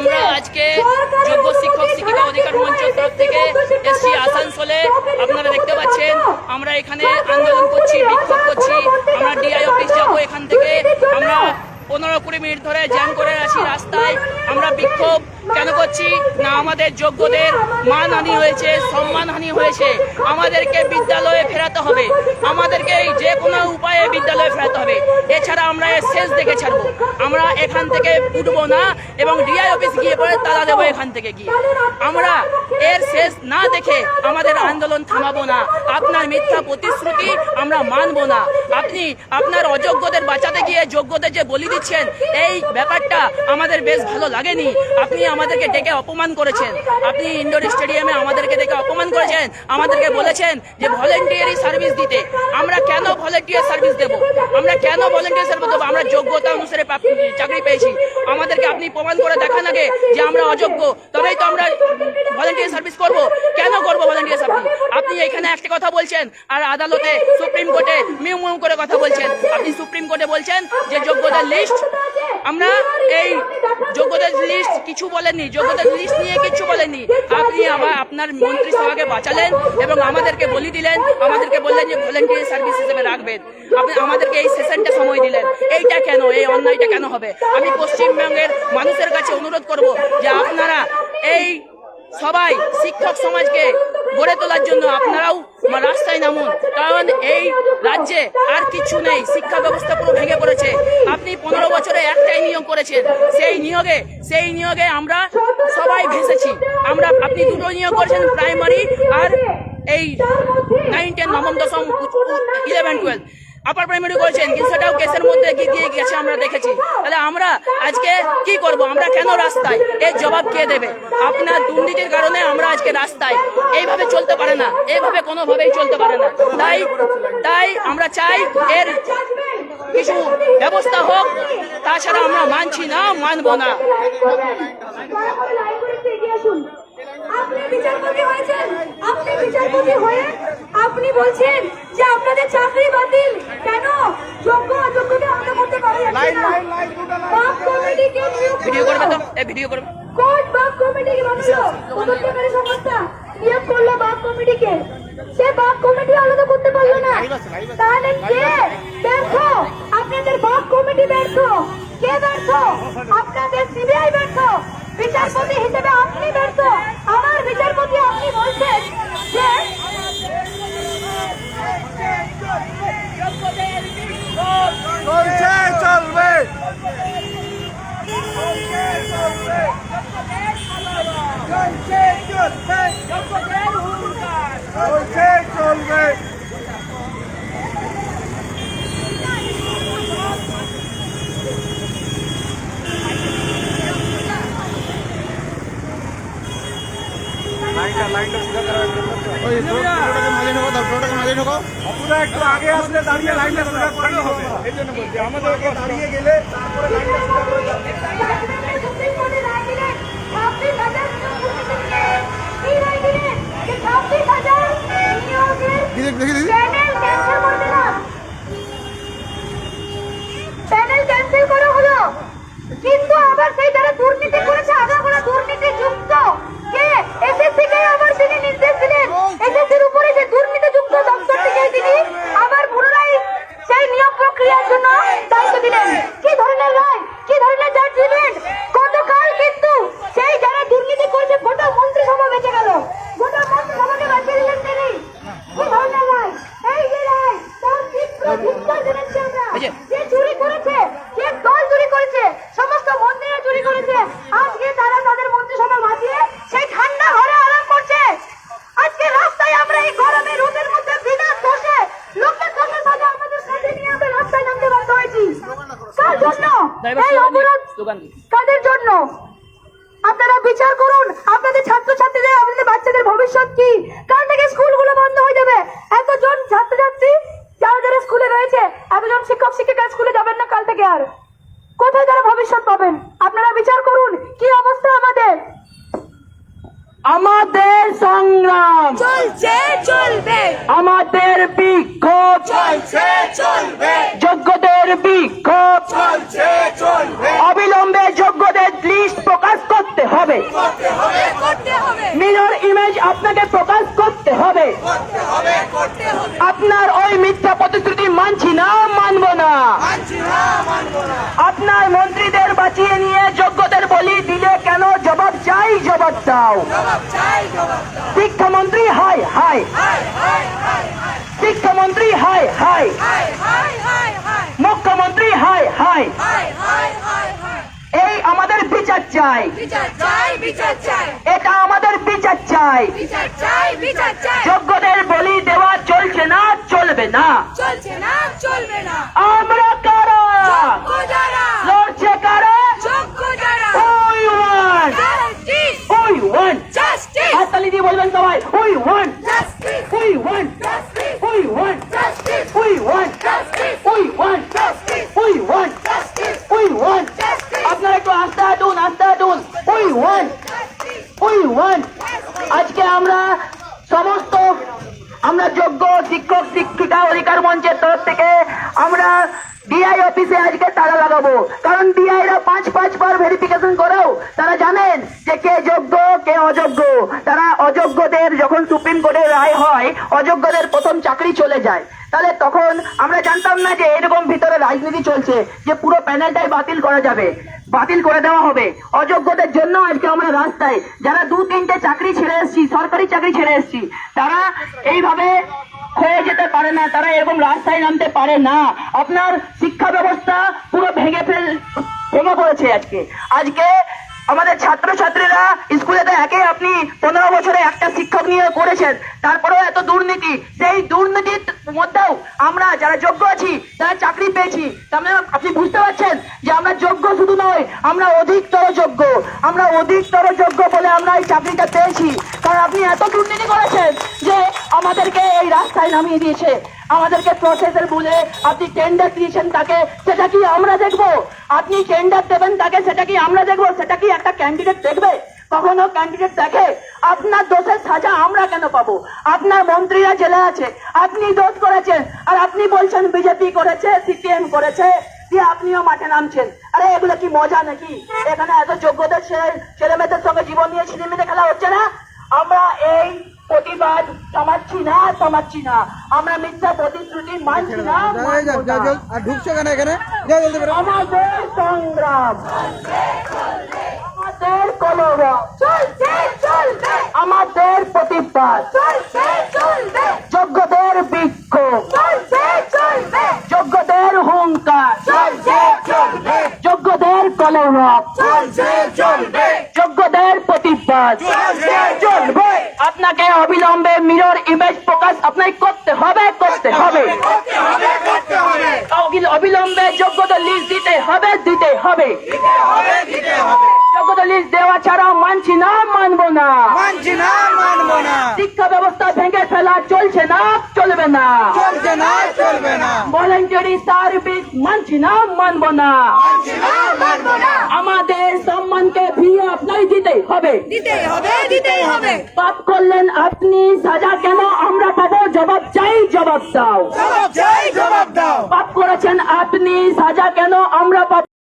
আমরা আজকে যোগ্য শিক্ষক শিক্ষিকা অধিকার মঞ্চের তরফ থেকে এসছি আসানসোলে। আপনারা দেখতে পাচ্ছেন, আমরা এখানে আন্দোলন করছি, বিক্ষোভ করছি। আমরা ডিআই অফিস যাব এখান থেকে। আমরা পনেরো কুড়ি মিনিট ধরে জ্যাম করে আছি রাস্তায়। আমরা বিক্ষোভ কেন করছি? না আমাদের যোগ্যদের মানহানি হয়েছে, সম্মানহানি হয়েছে। আমাদেরকে বিদ্যালয়ে ফেরাতে হবে। আমাদেরকে যে কোনো উপায়ে বিদ্যালয়ে ফেরাতে হবে। এছাড়া আমরা শেষ দেখে ছাড়বো। আমরা এখান থেকে উঠবো না এবং ডিআই অফিস গিয়ে পরে তালা দেবো এখান থেকে গিয়ে। আমরা এর শেষ না দেখে আমাদের আন্দোলন থামাবো না। আপনার মিথ্যা প্রতিশ্রুতি আমরা মানবো না। আপনি আপনার অযোগ্যদের বাঁচাতে গিয়ে যোগ্যদের যে বলি দিচ্ছেন এই ব্যাপারটা আমাদের বেশ ভালো লাগেনি। আপনি আমাদেরকে ডেকে অপমান করেছেন। আপনি ইন্ডোর স্টেডিয়ামে আমাদেরকে ডেকে অপমান করেছেন। আমাদেরকে বলেছেন যে ভলেন্টিয়ারি সার্ভিস দিতে। আমরা কেন ভলেন্টিয়ার সার্ভিস দেব? আমরা কেন ভলেন্টিয়ার সার্ভিস দেবো? আমরা যোগ্যতা অনুসারে চাকরি পেয়েছি। আমাদেরকে আপনি প্রমাণ করে দেখান আগে যে আমরা অযোগ্য। তবেই তো আমরা ভলেন্টিয়ার সার্ভিস করব। কেন করব ভলেন্টিয়ার সার্ভিস এখানে একটা কথা বলছেন আর আদালতে সুপ্রিম কোর্টে মিউ মিউ করে কথা বলছেন। আপনি সুপ্রিম কোর্টে বলছেন যে যোগ্যতার লিস্ট আমরা এই যোগ্যতার লিস্ট কিছু বলেননি, যোগ্যতার লিস্ট নিয়ে কিছু বলেননি। আপনি আবার আপনার মন্ত্রিসভাকে বাঁচালেন এবং আমাদেরকে বলি দিলেন, আমাদেরকে বললেন যে ভলেন্টিয়ার সার্ভিস হিসেবে রাখবেন। আপনি আমাদেরকে এই সেশনটা সময় দিলেন। এইটা কেন, এই অন্যায়টা কেন হবে? আমি পশ্চিমবঙ্গের মানুষের কাছে অনুরোধ করব যে আপনারা এই সবাই শিক্ষক সমাজকে গড়ে তোলার জন্য আপনারাও রাস্তায় নামুন। কারণ এই রাজ্যে আর কিছু নেই। শিক্ষা ব্যবস্থা পুরো ভেঙে পড়েছে। আপনি পনেরো বছরে একটাই নিয়োগ করেছেন। সেই নিয়োগে সেই নিয়োগে আমরা সবাই ভেসেছি। আমরা, আপনি দুটো নিয়োগ করেছেন প্রাইমারি আর এই নাইন টেন নবম, দশম ইলেভেন টুয়েলভ আপার প্রাইমারি বলছেন, কিন্তু সেটাও কেসের মধ্যে গিয়ে দিয়ে গেছে আমরা দেখেছি। তাহলে আমরা আজকে কি করব? আমরা কেন রাস্তায়? এর জবাব কে দেবে? আপনার দুর্নীতির কারণে আমরা আজকে রাস্তায়। এইভাবে চলতে পারে না। এইভাবে কোনোভাবেই চলতে পারে না। তাই তাই আমরা চাই এর কিছু ব্যবস্থা হোক। তাছাড়া আমরা মানছি না, মানব না। আপনি বিচারপতি হয়েছেন। আপনি বিচারপতি হয়ে আপনি বলছেন যে আপনাদের চাকরি বাতিল কেন? যোগ্য অযোগ্যকে আমরা করতে পারি বাক কমিটিকে নিয়োগ ভিডিও করবে তো। এই ভিডিও করবে। কোর্ট বাক কমিটিকে বানালো তদন্তকারী সংস্থা নিয়োগ করল বাক কমিটিকে। সে বাক কমিটি আলাদা করতে পারল না। তাহলে কে ব্যর্থ? আপনাদের বাক কমিটি ব্যর্থ। কে ব্যর্থ? আপনাদের সিবিআই ব্যর্থ। বিচারপতি হিসেবে আপনি ব্যর্থ। আমার বিচারপতি আপনি বলছেন যে চলছে চলবে। চলছে চলবে চলছে চলবে। ওই টোটোটাকে মাঝে ঢোকো দাও টোটোটাকে মাঝে ঢোকো আপনারা একটু আগে আসলে দাঁড়িয়ে লাইনটা সোজা করে হবে এই জন্য বলছি আমাদেরকে দাঁড়িয়ে গেলে তারপরে লাইনটা সোজা করে যাবে সুপ্রিম কোর্টে রায় দিলেন ছাব্বিশ হাজার কি রায় দিলেন যে ছাব্বিশ হাজার নিয়োগের দেখি দেখি দিদি প্যানেল ক্যান্সেল করে দিলাম প্যানেল ক্যান্সেল করা হলো কিন্তু আবার সেই যারা দুর্নীতি করেছে আগাগোড়া দুর্নীতি যুক্ত কে এসএসসি কে আবার তিনি নির্দেশ দিলেন এসএসসির উপরে যে দুর্নীতি যুক্ত দপ্তর থেকে তিনি আবার পুনরায় সেই নিয়োগ প্রক্রিয়ার জন্য দায়িত্ব দিলেন কি ধরনের রায় কি ধরনের জাজমেন্ট গতকাল কিন্তু সেই যারা দুর্নীতি করেছে গোটা মন্ত্রিসভা বেঁচে গেল গোটা মন্ত্রিসভাকে বাঁচিয়ে দিলেন তিনি কি ধরনের রায় এই যে রায় তার তীব্র ধিক্কার জানাচ্ছি আমরা এই যে- যে চুরি করেছে যে দল চুরি করেছে সমস্ত মন্দিরে চুরি করেছে আজকে তারা তাদের মন্ত্রিসভা বাঁচিয়ে সেই ঠান্ডা ঘরে আরাম করছে আজকে রাস্তায় আমরা এই গরমে রোদের মধ্যে বিনা দোষে লোকের দোষের সাথে আমাদের সাথে নিয়ে আমরা রাস্তায় নামতে বাধ্য হয়েছি কার জন্য এই অপরাধ কাদের জন্য? আপনারা বিচার করুন। আপনাদের ছাত্রছাত্রীদের আপনাদের বাচ্চাদের ভবিষ্যৎ কি? কাল থেকে স্কুলগুলো বন্ধ হয়ে যাবে। এতজন ছাত্রছাত্রী যারা যারা স্কুলে রয়েছে এতজন শিক্ষক শিক্ষিকা স্কুলে যাবেন না কাল থেকে আর। কোথায় তারা ভবিষ্যৎ পাবেন? আপনারা বিচার করুন। কি অবস্থা আমাদের? আমাদের সংগ্রাম। চলছে চলবে। আমাদের বিক্ষোভ। চলছে চলবে। যোগ্যদের বিক্ষোভ চলছে চলবে অবিলম্বে যোগ্যদের লিস্ট প্রকাশ করতে হবে করতে হবে করতে হবে মিরর ইমেজ আপনাকে প্রকাশ করতে হবে করতে হবে করতে হবে আপনার ওই মিথ্যা প্রতিশ্রুতি মানছি না মানব না মানছি না মানবো না আপনার মন্ত্রীদের বাঁচিয়ে নিয়ে যোগ্যদের বলি দিলে কেন জবাব চাই জবাব দাও। শিক্ষামন্ত্রী হাই হাই। শিক্ষামন্ত্রী হাই হাই। মুখ্যমন্ত্রী হাই হাই। এই আমাদের বিচার চাই। এটা আমাদের বিচার চাই বিচার চাই। যোগ্যদের বলি দেওয়া চলছে না চলবে না। চলছে না চলবে না। আমরা কারা যোগ্য যারা লড়ছে কারা যোগ্য যারা we want justice we want justice হাততালি দিয়ে বলবেন সবাই? We want justice we want justice we want justice we want justice we want justice we want justice we want justice আপনারা একটু আস্তে হাঁটুন আস্তে হাঁটুন ওই ওয়ান ওই ওয়ান আজকে আমরা সমস্ত আমরা যোগ্য শিক্ষক শিক্ষিকা অধিকার মঞ্চের তরফ থেকে আমরা ডিআই অফিসে আজকে তালা লাগাবো। কারণ কে যোগ্য, কে অযোগ্য? তারা অযোগ্যদের যখন সুপ্রিম কোর্টের রায় হয়, অযোগ্যদের প্রথম চাকরি চলে যায়। তাহলে তখন আমরা জানতাম না যে এরকম ভিতরে রাজনীতি চলছে, যে পুরো প্যানেলটাই বাতিল করা যাবে। বাতিল করে দেওয়া হবে। অযোগ্যদের জন্য আজকে আমরা রাস্তায়, যারা দু, তিনটে চাকরি ছেড়ে এসেছি, সরকারি চাকরি ছেড়ে এসেছি, তারা এইভাবে হয়ে যেতে পারে না, তারা এরকম রাস্তায় নামতে পারে না। আপনার শিক্ষা ব্যবস্থা পুরো ভেঙে ফেল, ভেঙে পড়েছে আজকে। আজকে আমাদের ছাত্রছাত্রীরা স্কুলেতে একে আপনি পনেরো বছরে একটা শিক্ষক নিয়ে করেছেন, তারপরেও এত দুর্নীতি। সেই দুর্নীতির মধ্যেও আমরা যারা যোগ্য আছি তারা চাকরি পেয়েছি মানে আপনি বুঝতে পারছেন যে আমরা যোগ্য শুধু নয়, আমরা অধিকতর যোগ্য। আমরা অধিকতর যোগ্য বলে আমরা এই চাকরিটা পেয়েছি। কারণ আপনি এত দুর্নীতি করেছেন যে আমাদেরকে এই রাস্তায় নামিয়ে দিয়েছে। আমাদেরকে প্রসেসের বলে আপনি টেন্ডার দিয়েছেন তাকে, সেটা কি আমরা দেখব? আপনি টেন্ডার দেবেন তাকে, সেটা কি আমরা দেখব? সেটা কি একটা ক্যান্ডিডেট দেখবে? কখনো ক্যান্ডিডেট দেখে? আপনার দোষের সাজা আমরা কেন পাবো? আপনার মন্ত্রীরা জেলে আছে, আপনি দোষ করেছেন, আর আপনি বলছেন বিজেপি করেছে, সিপিএম করেছে, দিয়ে আপনিও মাঠে নামছেন। আরে এগুলো কি মজা নাকি? এখানে এত যোগ্যদের ছেলে মেয়েদের সঙ্গে জীবন নিয়ে ছিনিমিনি খেলা হচ্ছে না? আমরা এই প্রতিবাদ থামাচ্ছি না থামাচ্ছি না আমরা মিথ্যা প্রতিশ্রুতি মানছি না আর ঢুকছে কেন এখানে? আমাদের সংগ্রাম। আমাদের কলরব আমাদের প্রতিবাদ। যোগ্যদের বিক্ষোভ। যোগ্যদের হুঙ্কার যোগ্যদের কলরব যোগ্যদের প্রতিবাদ। আপনাকে অবিলম্বে মিরর ইমেজ প্রকাশ আপনাকে করতে হবে করতে হবে। অবিলম্বে যোগ্যতা লিস্ট দিতে হবে দিতে হবে। যোগ্যতা লিস্ট দেওয়া ছাড়া মানছি না মানবো না। মানছি না মানবো না। শিক্ষা ব্যবস্থা ভেঙে ফেলা চলছে না চলবে না। চলছে না চলবে না। ভলেন্টারি সার্ভিস মানছি না মানবো না। মানছি না মানবো না আমাদের সম্মানকে ফিরিয়ে আপনাই দিতে হবে। দিতেই হবে দিতেই হবে। পাপ করলেন আপনি সাজা কেন আমরা পাবো? জবাব চাই জবাব দাও। জবাব চাই জবাব দাও। পাপ করেছেন আপনি সাজা কেন আমরা পাবো?